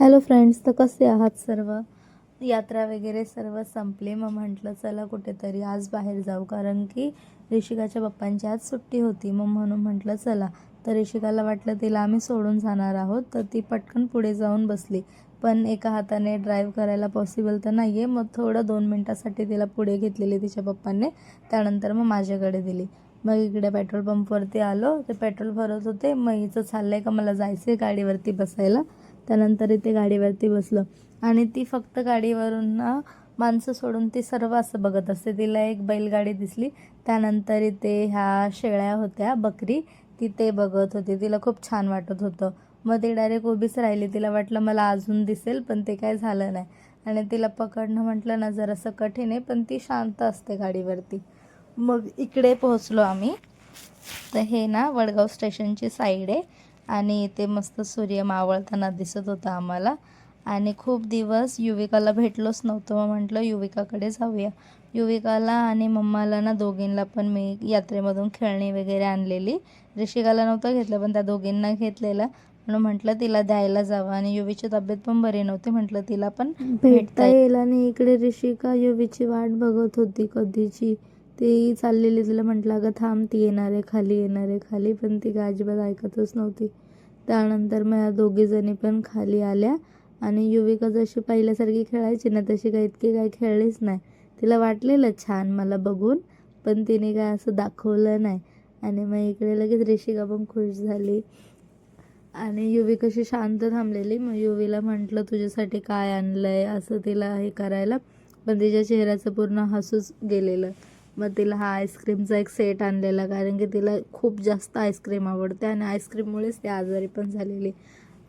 Hello friends तर कसे आहात सर्व? यात्रा वगैरे सर्व संपले मग म्हटलं चला कुठेतरी आज बाहेर जाऊ. कारण की ऋषिकाच्या पप्पांची आज सुट्टी होती मग म्हणून म्हटलं चला. तर ऋषिकाला वाटलं तिला आम्ही सोडून जाणार आहोत तर ती पटकन पुढे जाऊन बसली. पण एका हाताने ड्राईव्ह करायला पॉसिबल तर नाही आहे मग थोडं दोन मिनटासाठी तिला पुढे घेतलेली तिच्या पप्पांनी त्यानंतर मग माझ्याकडे दिली. मग इकडे पेट्रोल पंपवरती आलो ते पेट्रोल भरत होते मग हिचं चाललं आहे का मला जायचं आहे गाडीवरती बसायला. त्यानंतर इथे गाडीवरती बसलो. आणि ती फक्त गाडीवरून ना माणसं सोडून ती सर्व असं बघत असते. तिला एक बैलगाडी दिसली. त्यानंतर इथे ह्या शेळ्या होत्या बकरी. ती ते बघत होती. तिला खूप छान वाटत होतं. मग ती डायरेक्ट उभीच राहिली. तिला वाटलं मला अजून दिसेल पण ते काय झालं नाही. आणि तिला पकडणं म्हटलं ना जरासं कठीण आहे पण ती शांत असते गाडीवरती. मग इकडे पोहोचलो आम्ही. तर हे ना वडगाव स्टेशनची साईड आहे. आणि इथे मस्त सूर्य मावळताना दिसत होता आम्हाला. आणि खूप दिवस युविकाला भेटलोच नव्हतं. मग म्हटलं युविकाकडे जाऊया. युविकाला आणि मम्माला ना दोघींना पण मी यात्रेमधून खेळणी वगैरे आणलेली. ऋषिकाला नव्हतं घेतलं पण त्या दोघींना घेतलेलं. म्हणून म्हटलं तिला द्यायला जावं. आणि युवीची तब्येत पण बरी नव्हती. म्हटलं तिला पण भेटता येईल. आणि इकडे ऋषिका युवीची वाट बघत होती कधीची. ती चाललेली तिला म्हटलं अगं थांब ती येणार आहे खाली येणार आहे खाली. पण ती काय अजिबात ऐकतच नव्हती. त्यानंतर मग या दोघीजणी पण खाली आल्या आणि युविका जशी पहिल्यासारखी खेळायची ना तशी काही इतकी काही खेळलीच नाही. तिला वाटलेलं छान मला बघून पण तिने काय असं दाखवलं नाही. आणि मग इकडे लगेच ऋषिका पण खुश झाली आणि युवी कशी शांत थांबलेली. मग युवीला म्हटलं तुझ्यासाठी काय आणलं आहे असं तिला हे करायला पण तिच्या चेहऱ्याचं पूर्ण हसूच गेलेलं. मग तिला हा आईस्क्रीमचा एक सेट आणलेला कारण की तिला खूप जास्त आईस्क्रीम आवडते आणि आईस्क्रीममुळेच ती आजारी पण झालेली.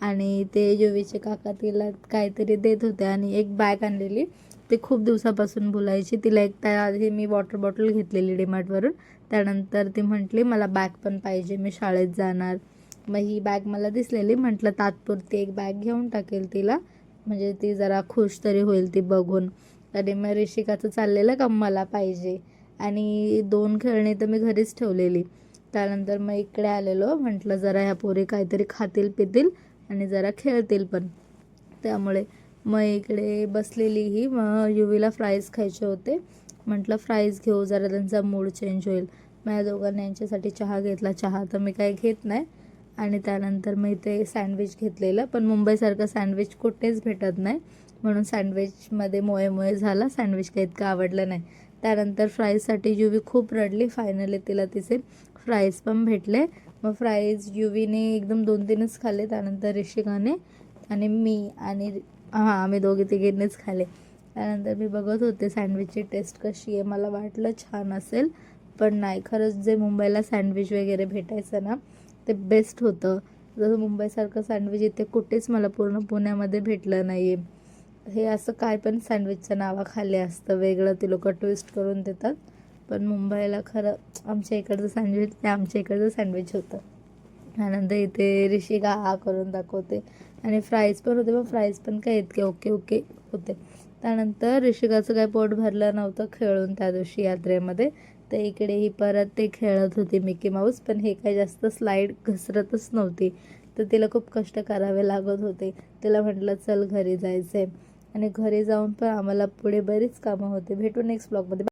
आणि ते युवीचे काका तिला काहीतरी देत होते आणि एक बॅग आणलेली. ते खूप दिवसापासून बोलायची. तिला एक त्याआधी मी वॉटर बॉटल घेतलेली डीमार्टवरून त्यानंतर ती म्हटली मला बॅग पण पाहिजे मी शाळेत जाणार. मग ही बॅग मला दिसलेली. म्हटलं तात्पुरती एक बॅग घेऊन टाकेल तिला. म्हणजे ती जरा खुश तरी होईल ती बघून. आणि मग ऋषिकाचं चाललेलं का मला पाहिजे? आणि दोन खेळणी तर मी घरीच ठेवलेली. त्यानंतर मग इकडे आलेलो म्हटलं जरा ह्या पोरी काहीतरी खातील पितील आणि जरा खेळतील पण. त्यामुळे मग इकडे बसलेली ही मग युवीला फ्राईज खायचे होते. म्हटलं फ्राईज घेऊ जरा त्यांचा मूड चेंज होईल. माझ्या दोघांनी यांच्यासाठी चहा घेतला. चहा तर मी काही घेत नाही. आणि त्यानंतर मग इथे सँडविच घेतलेलं पण मुंबईसारखं सँडविच कुठेच भेटत नाही. म्हणून सँडविचमध्ये मोये मोये झाला. सँडविच काही इतकं आवडलं नाही. त्यानंतर फ्राईजसाठी युवी खूप रडली. फायनली तिला तिचे फ्राईज पण भेटले. मग फ्राईज युवीने एकदम दोन तीनच खाल्ले. त्यानंतर ऋषिकाने आणि मी आणि हां आम्ही दोघे तिघींनीच खाले त्यानंतर मी बघत होते सँडविचची टेस्ट कशी आहे. मला वाटलं छान असेल पण नाही. खरंच जे मुंबईला सँडविच वगैरे भेटायचं ना ते बेस्ट होतं. जसं मुंबईसारखं सँडविच इथे कुठेच मला पूर्ण पुण्यामध्ये भेटलं नाही आहे हे असं काय पण सँडविचच्या नावाखाली असतं. वेगळं ते लोक ट्विस्ट करून देतात. पण मुंबईला खरं आमच्या इकडचं सँडविच ते आमच्या इकडचं सँडविच होतं. त्यानंतर इथे रिशिका हा करून दाखवते. आणि फ्राईज पण होते पण फ्राईज पण काय इतके ओके ओके होते. त्यानंतर ऋषिकाचं काय पोट भरलं नव्हतं खेळून त्या दिवशी यात्रेमध्ये. तर इकडे ही परत ते खेळत होती मिकी माऊस पण हे काही जास्त स्लाईड घसरतच नव्हती. तर तिला खूप कष्ट करावे लागत होते. तिला म्हटलं चल घरी जायचं आहे आणि घरी जाऊन पण आम्हाला पुढे बरीच कामं होते. भेटू नेक्स्ट ब्लॉगमध्ये